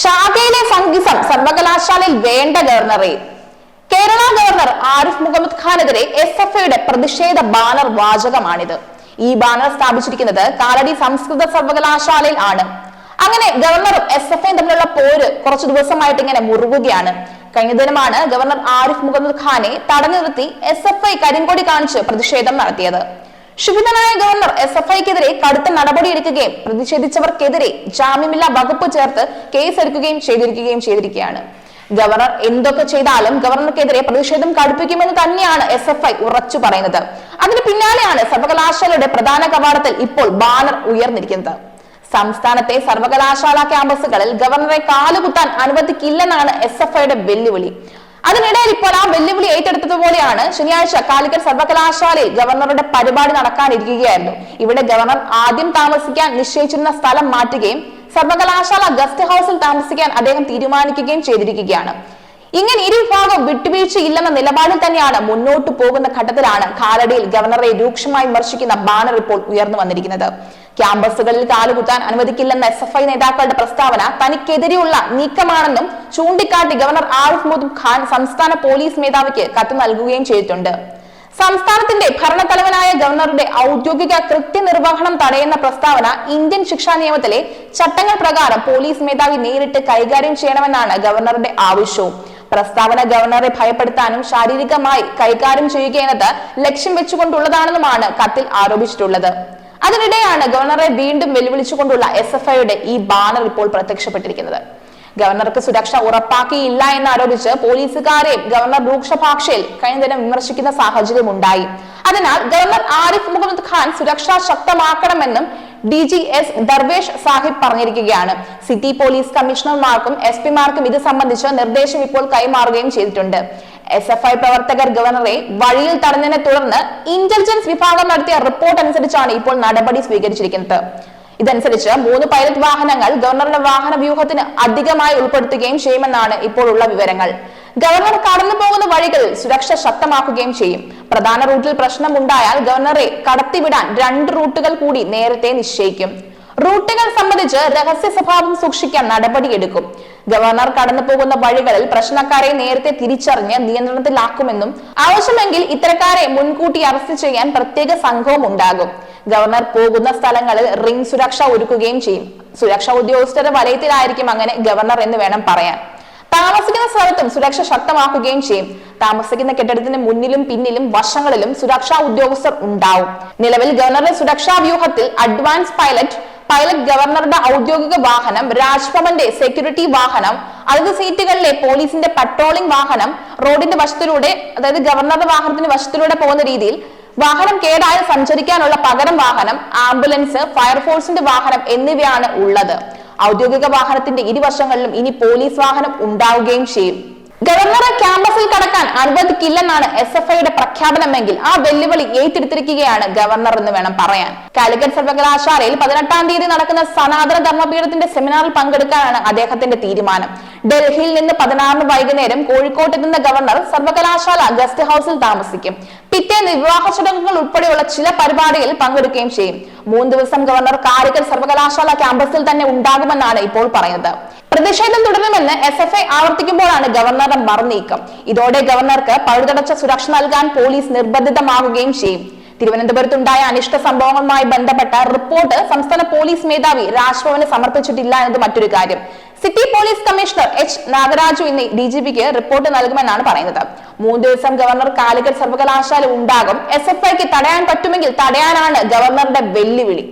ശാഖയിലെ സംഗീസം സർവകലാശാലയിൽ വേണ്ട ഗവർണറെ. കേരള ഗവർണർ ആരിഫ് മുഹമ്മദ് ഖാനെതിരെ എസ് എഫ് ഐയുടെ പ്രതിഷേധ ബാനർ വാചകമാണിത്. ഈ ബാനർ സ്ഥാപിച്ചിരിക്കുന്നത് കാലടി സംസ്കൃത സർവകലാശാലയിൽ ആണ്. അങ്ങനെ ഗവർണറും എസ് എഫ് ഐയും തമ്മിലുള്ള പോര് കുറച്ചു ദിവസമായിട്ട് ഇങ്ങനെ മുറുകുകയാണ്. കഴിഞ്ഞ ദിനമാണ് ഗവർണർ ആരിഫ് മുഹമ്മദ് ഖാനെ തടഞ്ഞു നിർത്തി എസ് എഫ് ഐ കരിങ്കൊടി കാണിച്ച് പ്രതിഷേധം നടത്തിയത്. ക്ഷുഭിതനായ ഗവർണർ എസ് എഫ് ഐക്കെതിരെ കടുത്ത നടപടിയെടുക്കുകയും പ്രതിഷേധിച്ചവർക്കെതിരെ ജാമ്യമില്ലാ വകുപ്പ് ചേർത്ത് കേസെടുക്കുകയും ചെയ്തിരിക്കുകയും ചെയ്തിരിക്കുകയാണ്. ഗവർണർ എന്തൊക്കെ ചെയ്താലും ഗവർണർക്കെതിരെ പ്രതിഷേധം കടുപ്പിക്കുമെന്ന് തന്നെയാണ് എസ് എഫ് ഐ ഉറച്ചു പറയുന്നത്. അതിന് പിന്നാലെയാണ് സർവകലാശാലയുടെ പ്രധാന കവാടത്തിൽ ഇപ്പോൾ ബാനർ ഉയർന്നിരിക്കുന്നത്. സംസ്ഥാനത്തെ സർവകലാശാല ക്യാമ്പസുകളിൽ ഗവർണറെ കാലുകുത്താൻ അനുവദിക്കില്ലെന്നാണ് എസ് എഫ് ഐയുടെ വെല്ലുവിളി. അതിനിടയിൽ ഇപ്പോൾ ആ വെല്ലുവിളി ഏറ്റെടുത്തതുപോലെയാണ് ശനിയാഴ്ച കാലിക്കറ്റ് സർവകലാശാലയിൽ ഗവർണറുടെ പരിപാടി നടക്കാനിരിക്കുകയായിരുന്നു. ഇവിടെ ഗവർണർ ആദ്യം താമസിക്കാൻ നിശ്ചയിച്ചിരുന്ന സ്ഥലം മാറ്റുകയും സർവകലാശാല ഗസ്റ്റ് ഹൌസിൽ താമസിക്കാൻ അദ്ദേഹം തീരുമാനിക്കുകയും ചെയ്തിരിക്കുകയാണ്. ഇങ്ങനെ ഇരുവിഭാഗം വിട്ടുവീഴ്ചയില്ലെന്ന നിലപാടിൽ തന്നെയാണ് മുന്നോട്ടു പോകുന്ന ഘട്ടത്തിലാണ് കാലടിയിൽ ഗവർണറെ രൂക്ഷമായി വിമർശിക്കുന്ന ബാനർ ഇപ്പോൾ ഉയർന്നു വന്നിരിക്കുന്നത്. ക്യാമ്പസുകളിൽ കാലുകുത്താൻ അനുവദിക്കില്ലെന്ന എസ് എഫ് ഐ നേതാക്കളുടെ പ്രസ്താവന തനിക്കെതിരെയുള്ള നീക്കമാണെന്നും ചൂണ്ടിക്കാട്ടി ഗവർണർ ആരിഫ് മുഹമ്മദ് ഖാൻ സംസ്ഥാന പോലീസ് മേധാവിക്ക് കത്ത് നൽകുകയും ചെയ്തിട്ടുണ്ട്. സംസ്ഥാനത്തിന്റെ ഭരണത്തലവനായ ഗവർണറുടെ ഔദ്യോഗിക കൃത്യനിർവഹണം തടയുന്ന പ്രസ്താവന ഇന്ത്യൻ ശിക്ഷാ നിയമത്തിലെ ചട്ടങ്ങൾ പ്രകാരം പോലീസ് മേധാവി നേരിട്ട് കൈകാര്യം ചെയ്യണമെന്നാണ് ഗവർണറുടെ ആവശ്യവും. പ്രസ്താവന ഗവർണറെ ഭയപ്പെടുത്താനും ശാരീരികമായി കൈകാര്യം ചെയ്യുക എന്നത് ലക്ഷ്യം വെച്ചുകൊണ്ടുള്ളതാണെന്നുമാണ് കത്തിൽ ആരോപിച്ചിട്ടുള്ളത്. അതിനിടെയാണ് ഗവർണറെ വീണ്ടും വെല്ലുവിളിച്ചുകൊണ്ടുള്ള എസ് എഫ് ഐയുടെ ഈ ബാനർ ഇപ്പോൾ പ്രത്യക്ഷപ്പെട്ടിരിക്കുന്നത്. ഗവർണർക്ക് സുരക്ഷ ഉറപ്പാക്കിയില്ല എന്ന് എന്നാരോപിച്ച് പോലീസുകാരെയും ഗവർണർ രൂക്ഷഭാഷയിൽ കഴിഞ്ഞ ദിനം വിമർശിക്കുന്ന സാഹചര്യം ഉണ്ടായി അതിനാൽ ഗവർണർ ആരിഫ് മുഹമ്മദ് ഖാൻ സുരക്ഷ ശക്തമാക്കണമെന്നും D G S Darvesh Sahib പറഞ്ഞിരിക്കുകയാണ്. സിറ്റി പോലീസ് കമ്മീഷണർമാർക്കും എസ് പിമാർക്കും ഇത് സംബന്ധിച്ച് നിർദ്ദേശം ഇപ്പോൾ കൈമാറുകയും ചെയ്തിട്ടുണ്ട്. എസ് എഫ് ഐ പ്രവർത്തകർ ഗവർണറെ വഴിയിൽ തടഞ്ഞതിനെ തുടർന്ന് ഇന്റലിജൻസ് വിഭാഗം നടത്തിയ റിപ്പോർട്ട് അനുസരിച്ചാണ് ഇപ്പോൾ നടപടി സ്വീകരിച്ചിരിക്കുന്നത്. ഇതനുസരിച്ച് മൂന്ന് പൈലറ്റ് വാഹനങ്ങൾ ഗവർണറുടെ വാഹന വ്യൂഹത്തിന് അധികമായി ഉൾപ്പെടുത്തുകയും ചെയ്യുമെന്നാണ് ഇപ്പോഴുള്ള വിവരങ്ങൾ. ഗവർണർ കടന്നു പോകുന്ന വഴികൾ സുരക്ഷ ശക്തമാക്കുകയും ചെയ്യും. പ്രധാന റൂട്ടിൽ പ്രശ്നമുണ്ടായാൽ ഗവർണറെ കടത്തിവിടാൻ രണ്ട് റൂട്ടുകൾ കൂടി നേരത്തെ നിശ്ചയിക്കും. റൂട്ടുകൾ സംബന്ധിച്ച് രഹസ്യ സ്വഭാവം സൂക്ഷിക്കാൻ നടപടിയെടുക്കും. ഗവർണർ കടന്നു പോകുന്ന വഴികളിൽ പ്രശ്നക്കാരെ നേരത്തെ തിരിച്ചറിഞ്ഞ് നിയന്ത്രണത്തിലാക്കുമെന്നും ആവശ്യമെങ്കിൽ ഇത്തരക്കാരെ മുൻകൂട്ടി അറസ്റ്റ് ചെയ്യാൻ പ്രത്യേക സംഘവും ഉണ്ടാകും. ഗവർണർ പോകുന്ന സ്ഥലങ്ങളിൽ റിംഗ് സുരക്ഷ ഒരുക്കുകയും ചെയ്യും. സുരക്ഷാ ഉദ്യോഗസ്ഥരുടെ വലയത്തിലായിരിക്കും അങ്ങനെ ഗവർണർ എന്ന് വേണം പറയാൻ. താമസിക്കുന്ന സ്ഥലത്തും സുരക്ഷ ശക്തമാക്കുകയും ചെയ്യും. താമസിക്കുന്ന കെട്ടിടത്തിന് മുന്നിലും പിന്നിലും വശങ്ങളിലും സുരക്ഷാ ഉദ്യോഗസ്ഥർ ഉണ്ടാവും. നിലവിൽ ഗവർണറുടെ സുരക്ഷാ വ്യൂഹത്തിൽ അഡ്വാൻസ് പൈലറ്റ് പൈലറ്റ് ഗവർണറുടെ ഔദ്യോഗിക വാഹനം രാജ്ഭവന്റെ സെക്യൂരിറ്റി വാഹനം അതത് സീറ്റുകളിലെ പോലീസിന്റെ പട്രോളിംഗ് വാഹനം റോഡിന്റെ വശത്തിലൂടെ അതായത് ഗവർണറുടെ വാഹനത്തിന്റെ വശത്തിലൂടെ പോകുന്ന രീതിയിൽ വാഹനം കേടായ സഞ്ചരിക്കാനുള്ള പകരം വാഹനം ആംബുലൻസ് ഫയർഫോഴ്സിന്റെ വാഹനം എന്നിവയാണ് ഉള്ളത്. ഔദ്യോഗിക വാഹനത്തിന്റെ ഇരുവശങ്ങളിലും ഇനി പോലീസ് വാഹനം ഉണ്ടാവുകയും ചെയ്യും. ഗവർണറെ ക്യാമ്പസിൽ കടക്കാൻ അനുവദിക്കില്ലെന്നാണ് എസ് എഫ് ഐയുടെ പ്രഖ്യാപനമെങ്കിൽ ആ വെല്ലുവിളി ഏറ്റെടുത്തിരിക്കുകയാണ് ഗവർണർ എന്ന് വേണം പറയാൻ. കാലിക്കറ്റ് സർവകലാശാലയിൽ പതിനെട്ടാം തീയതി നടക്കുന്ന സനാതന ധർമ്മപീഠത്തിന്റെ സെമിനാറിൽ പങ്കെടുക്കാനാണ് അദ്ദേഹത്തിന്റെ തീരുമാനം. ഡൽഹിയിൽ നിന്ന് പതിനാറിന് വൈകുന്നേരം കോഴിക്കോട്ട് എത്തുന്ന ഗവർണർ സർവകലാശാല ഗസ്റ്റ് ഹൌസിൽ താമസിക്കും. പിറ്റേന്ന് വിവാഹ ചടങ്ങുകൾ ഉൾപ്പെടെയുള്ള ചില പരിപാടികൾ പങ്കെടുക്കുകയും ചെയ്യും. മൂന്ന് ദിവസം ഗവർണർ കാലിക്കറ്റ് സർവകലാശാല ക്യാമ്പസിൽ തന്നെ ഉണ്ടാകുമെന്നാണ് ഇപ്പോൾ പറയുന്നത്. പ്രതിഷേധം തുടരുമെന്ന് എസ് എഫ് ഐ ആവർത്തിക്കുമ്പോഴാണ് ഗവർണറുടെ മറുനീക്കം. ഇതോടെ ഗവർണർക്ക് പഴുതടച്ച സുരക്ഷ നൽകാൻ പോലീസ് നിർബന്ധിതമാകുകയും ചെയ്യും. തിരുവനന്തപുരത്തുണ്ടായ അനിഷ്ട സംഭവങ്ങളുമായി ബന്ധപ്പെട്ട റിപ്പോർട്ട് സംസ്ഥാന പോലീസ് മേധാവി രാജ്ഭവന് സമർപ്പിച്ചിട്ടില്ല എന്നത് മറ്റൊരു കാര്യം. City police commissioner H Nagaraju ഇന്ന് ഡി റിപ്പോർട്ട് നൽകുമെന്നാണ് പറയുന്നത്. മൂന്ന് ദിവസം ഗവർണർ കാലിക്കറ്റ് സർവകലാശാല ഉണ്ടാകും. എസ് എഫ് ഐക്ക് തടയാൻ പറ്റുമെങ്കിൽ തടയാനാണ് ഗവർണറുടെ വെല്ലുവിളി.